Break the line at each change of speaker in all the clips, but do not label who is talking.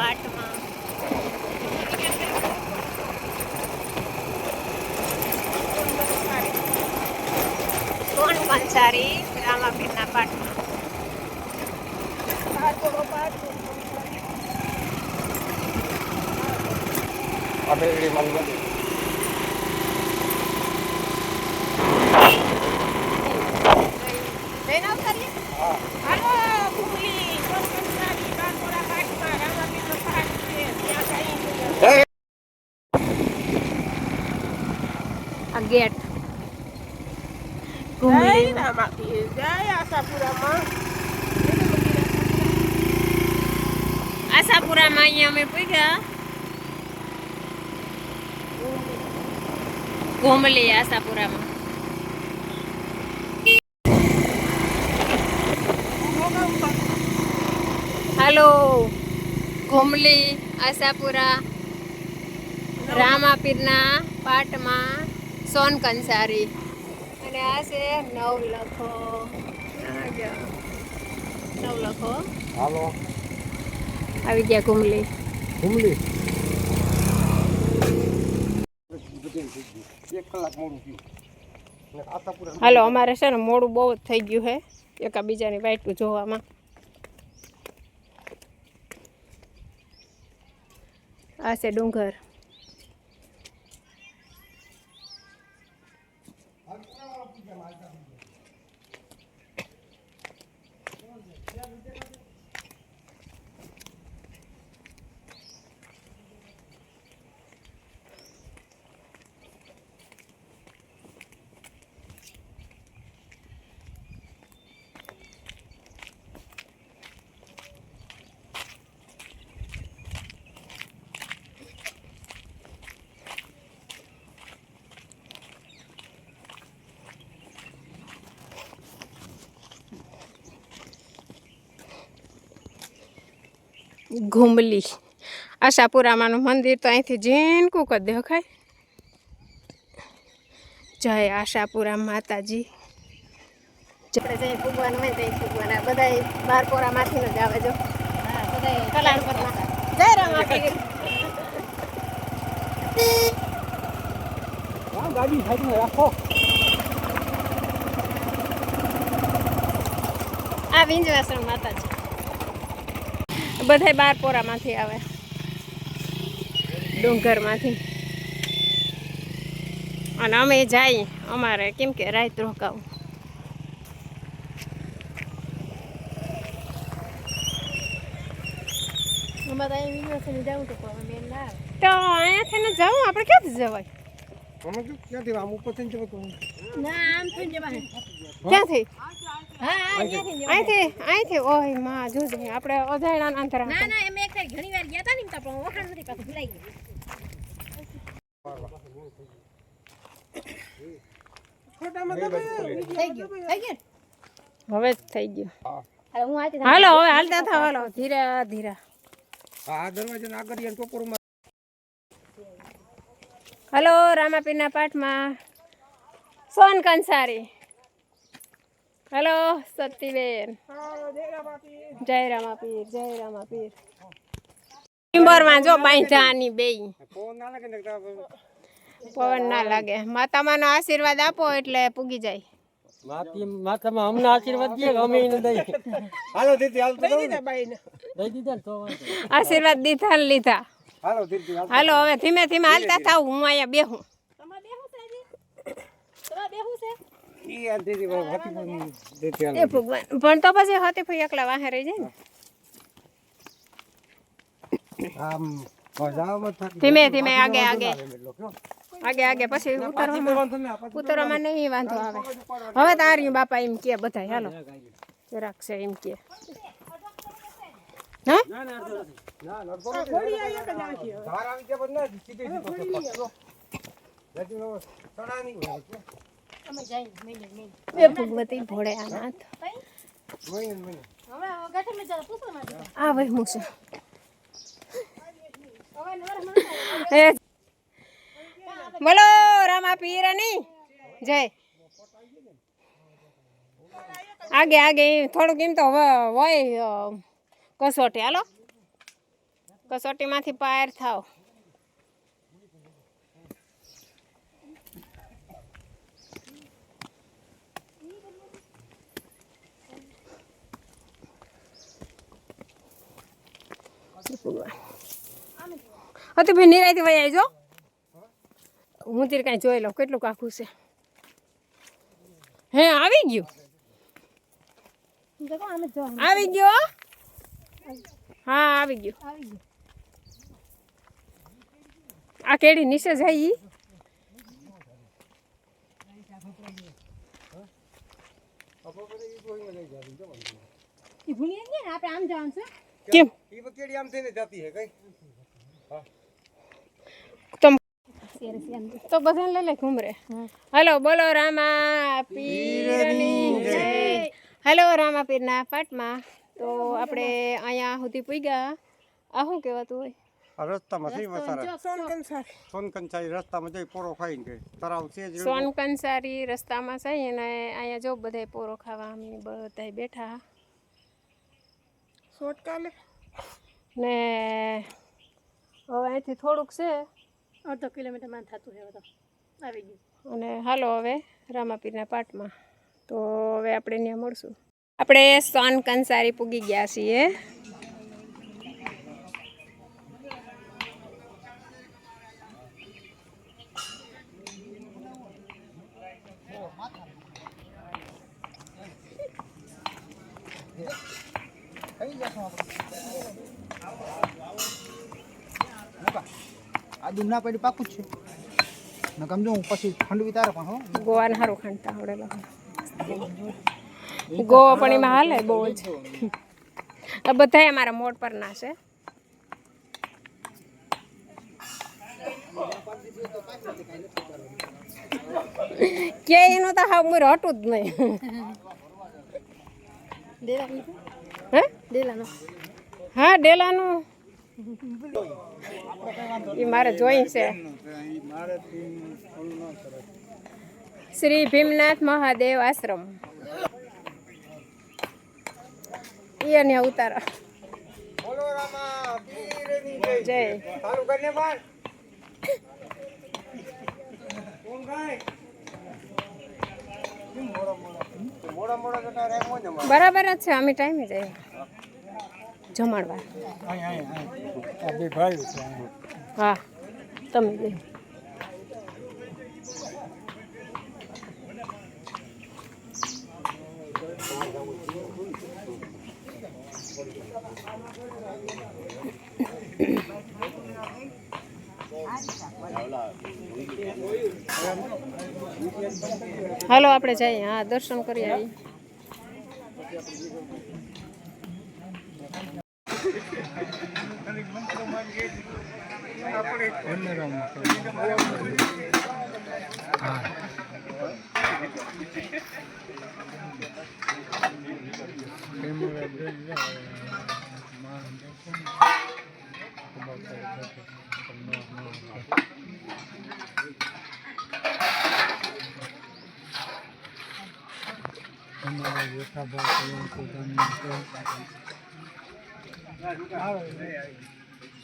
પાટમાં કોણ પંચારી? રામાપીરના પાટમાં.
આપણે એડી માલ નથી
જઈને અવતારીએ
હા
હાલો કુંડલી કંસારી કાનપુરા પાટમાં રામાપીરનો પાટ છે ત્યાં જઈને
જય
આ ગેટ
આશાપુરામાં
અહીંયા અમે પૂગ્યા ઘૂમલી આશાપુરામાં હાલો ઘૂમલી આશાપુરા રામાપીરના પાટમાં સોન કંસારી. અને આ છે નવલખો. લખો નવ નવલખો.
હાલો.
આવી ગયા
ને આશાપુરા
હાલો અમારે છે ને મોડું બહુ જ થઈ ગયું છે. એકાબીજાની વાઈટું જોવામાં. આ છે ડુંગર. ઘુમલી. આશાપુરામાનું મંદિર તો અહીંથી ઝીણકું કરી દેખાય. જય આશાપુરા માતાજી. આપણે જઈ ભગવાન હોય જઈ ભગવાન આ બધા બારપોરામાંથી જ આવે જો. જય રામાપીર
ગાડી સાઈડમાં રાખો
આ વિંજવાસણ માતાજી. બધાય બારપોરામાંથી આવે. ડુંગરમાંથી. અને અમે જઈએ અમારે કેમ કે રાત રોકાવું. તો અહીંયાથી ને જવું આપણે ક્યાંથી જવાય?
ક્યાંથી? આમ ઉપર થઈને જવાય.
ક્યાંથી? અહીંથી. અહીંથી ઓયમાં જોજે આપણે અજાયણા અંતર
ના ના એમ એક ઘણી વાર ગયા હતા ને તો પણ વખાણ નથી પાછું ભૂલાઈ ગયું.
ફોટામાં તમે
થઈ ગયું થઈ ગયું
હવે જ થઈ ગયું.
હું
હાલો હવે હાલતા થાવ હાલો. ધીરે ધીરે.
આ દરવાજાને આગળ યાર ટોપરમાં.
હલો રામાપીરના પાઠમાં. સોન કંસારી. હલો સતીબેન. જય રામાપીર જય રામાપીર. ટિમ્બરમાં જો પાંચાની બે
ફોન ના લાગે ને તો
પવન ના લાગે. માતામાનો આશીર્વાદ આપો એટલે પૂગી જાય.
માતી માતામાં અમને આશીર્વાદ દે અમે એને દઈએ?
હાલો દીદી હાલ
દઈ દીધા બાઈને.
દઈ દીધા ને તો
આશીર્વાદ દીધા લીધા.
હાલો દીદી હાલો
હવે ધીમે ધીમે હાલતા થાવ હું અહીંયા બેહું.
તમારે બેહું છે તમારે બેહું છે?
પણ
એ ભગવાન પણ તો પછી હતી ફઈ એકલા વાહે રહી જાય ને
આમ
ધીમે ધીમે આગે આગે આગે આગે પછી ઉતરવામાં ઉતરવામાં નહીં વાંધો આવે હવે તારી બાપા એમ કે બધા હાલો જરાક છે એમ કે હા એ ભગવતી ભોળે નાથ આ ભાઈ હું છે?
હવે નવરા માણસ
એ બોલો રામા પીરાની જય. આગે આગે થોડું થોડુંક એમ તો હોય કસોટી. હાલો. કસોટીમાંથી પાર થાવ. હતી ભાઈ નિરાયથી વહી આવજો હું ત્યારે કાંઈ જોઈ લઉં, કેટલું કાકું છે. હે, આવી ગયું? આવી ગયો? હા, આવી ગયું. આ કેડી નીચે જાય
આપણે આમ જવાનું છે.
કેમ?
ઈ આમ થઈને જતી હે કઈ
તમ
શેર શેર
તો બધાને લઈ લે ઘુમરે. હલો બોલો રામા પીરની જય. હલો રામા પીરના પાટમાં તો આપણે અહીંયા સુધી પૂગ્યા. આ શું કહેવાતું હોય?
રસ્તામાં સી વસારા સોનકંચાઈ રસ્તામાં જઈ પોરો ખાઈને ગઈ તરાવ છે
સોનકંસારી રસ્તામાં છે અને અહીંયા જો બધાય પોરો ખાવા અમે બધાય બેઠા. ને હવે અહીંથી થોડુંક છે.
અડધો કિલોમીટરમાં થતું છે તો. આવી ગયું.
અને હાલો હવે રામાપીરના પાટમાં તો હવે આપણે ત્યાં મળશું. આપણે સોન કંસારી પૂગી ગયા છીએ.
આ દૂધ ના પડી પાકું જ છે. નકમ જો હું પછી ખંડવી તારે પણ હો.
ગોવાને સારું ખાંડતા આવડેલો ગોવા પણ એમાં હાલે બહુ જ આ બધા અમારા મોડ પર ના છે. કે એનું તો હા મુર હટું જ નહીં.
ડેલાનું
હે?
ડેલાનું.
હા ડેલાનું. એ મારે જોઈ છે. શ્રી ભીમનાથ મહાદેવ આશ્રમ. એને ઉતારા.
જય.
બરાબર જ છે અમે ટાઈમે જઈએ. જમાડવા. હા તમે બે. હાલો આપણે જઈએ. હા દર્શન કરી આવીએ.
તમારા મોટા ભાઈ પોતાની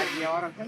అది ఎవరొస్తే